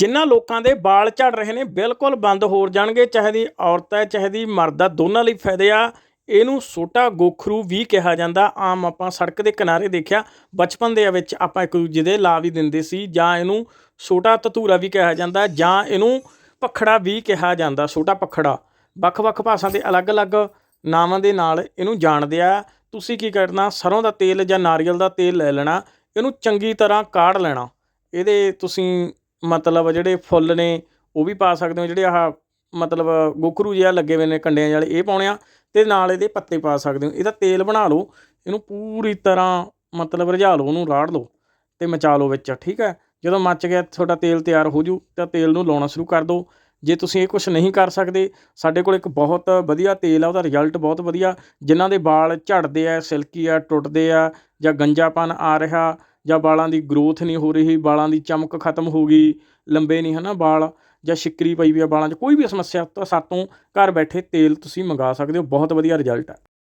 ਜਿਨ੍ਹਾਂ ਲੋਕਾਂ ਦੇ ਵਾਲ ਝੜ ਰਹੇ ਨੇ, ਬਿਲਕੁਲ ਬੰਦ ਹੋ ਜਾਣਗੇ, ਚਾਹੇ ਦੀ ਔਰਤ ਹੈ, ਚਾਹੇ ਦੀ ਮਰਦ ਆ ਦੋਨਾਂ ਲਈ ਫਾਇਦੇ ਆ। ਇਹਨੂੰ ਛੋਟਾ ਗੋਖਰੂ ਵੀ ਕਿਹਾ ਜਾਂਦਾ। ਆਮ ਆਪਾਂ ਸੜਕ ਦੇ ਕਿਨਾਰੇ ਦੇਖਿਆ, ਬਚਪਨ ਦੇ ਵਿੱਚ ਆਪਾਂ ਇੱਕ ਦੂਜੇ ਦੇ ਲਾ ਵੀ ਦਿੰਦੇ ਸੀ, ਜਾਂ ਇਹਨੂੰ ਛੋਟਾ ਧਤੂਰਾ ਵੀ ਕਿਹਾ ਜਾਂਦਾ, ਜਾਂ ਇਹਨੂੰ ਪਖੜਾ ਵੀ ਕਿਹਾ ਜਾਂਦਾ ਛੋਟਾ ਪਖੜਾ ਵੱਖ-ਵੱਖ ਭਾਸ਼ਾ ਦੇ ਅਲੱਗ-ਅਲੱਗ ਨਾਵਾਂ ਦੇ ਨਾਲ ਇਹਨੂੰ ਜਾਣਦੇ ਆ। ਤੁਸੀਂ ਕੀ ਕਰਨਾ, ਸਰੋਂ ਦਾ ਤੇਲ ਜਾਂ ਨਾਰੀਅਲ ਦਾ ਤੇਲ ਲੈ ਲੈਣਾ, ਇਹਨੂੰ ਚੰਗੀ ਤਰ੍ਹਾਂ ਕਾੜ ਲੈਣਾ। ਇਹਦੇ ਤੁਸੀਂ ਮਤਲਬ ਜਿਹੜੇ ਫੁੱਲ ਨੇ, ਉਹ ਵੀ ਪਾ ਸਕਦੇ ਹੋ, ਜਿਹੜੇ ਆਹ ਮਤਲਬ ਗੋਖਰੂ ਜਿਹਾ ਲੱਗੇ ਹੋਏ ਨੇ ਕੰਡਿਆਂ ਵਾਲੇ, ਇਹ ਪਾਉਣੇ ਆ ਅਤੇ ਨਾਲ ਇਹਦੇ ਪੱਤੇ ਪਾ ਸਕਦੇ ਹੋ। ਇਹਦਾ ਤੇਲ ਬਣਾ ਲਓ, ਇਹਨੂੰ ਪੂਰੀ ਤਰ੍ਹਾਂ ਮਤਲਬ ਰਝਾ ਲਓ, ਉਹਨੂੰ ਰਾੜ ਲਓ ਅਤੇ ਮਚਾ ਲਓ ਵਿੱਚ, ਠੀਕ ਹੈ? ਜਦੋਂ ਮੱਚ ਗਿਆ, ਤੁਹਾਡਾ ਤੇਲ ਤਿਆਰ ਹੋ ਜੂ, ਤਾਂ ਤੇਲ ਨੂੰ ਲਾਉਣਾ ਸ਼ੁਰੂ ਕਰ ਦਿਓ। ਜੇ ਤੁਸੀਂ ਇਹ ਕੁਛ ਨਹੀਂ ਕਰ ਸਕਦੇ, ਸਾਡੇ ਕੋਲ ਇੱਕ ਬਹੁਤ ਵਧੀਆ ਤੇਲ ਆ, ਉਹਦਾ ਰਿਜ਼ਲਟ ਬਹੁਤ ਵਧੀਆ। ਜਿਨ੍ਹਾਂ ਦੇ ਵਾਲ ਝੜਦੇ ਆ, ਸਿਲਕੀ ਆ, ਟੁੱਟਦੇ ਆ, ਜਾਂ ਗੰਜਾਪਨ ਆ ਰਿਹਾ, ਜਾਂ ਵਾਲਾਂ ਦੀ ਗਰੋਥ ਨਹੀਂ ਹੋ ਰਹੀ, ਵਾਲਾਂ ਦੀ ਚਮਕ ਖਤਮ ਹੋ ਗਈ, ਲੰਬੇ ਨਹੀਂ ਹੈ ਨਾ ਵਾਲ, ਜਾਂ ਸ਼ਿਕਰੀ ਪਈ ਵੀ ਆ ਵਾਲਾਂ 'ਚ, ਕੋਈ ਵੀ ਸਮੱਸਿਆ ਤਾਂ ਸਾਤੋਂ ਘਰ ਬੈਠੇ ਤੇਲ ਤੁਸੀਂ ਮੰਗਵਾ ਸਕਦੇ ਹੋ, ਬਹੁਤ ਵਧੀਆ ਰਿਜ਼ਲਟ ਆ।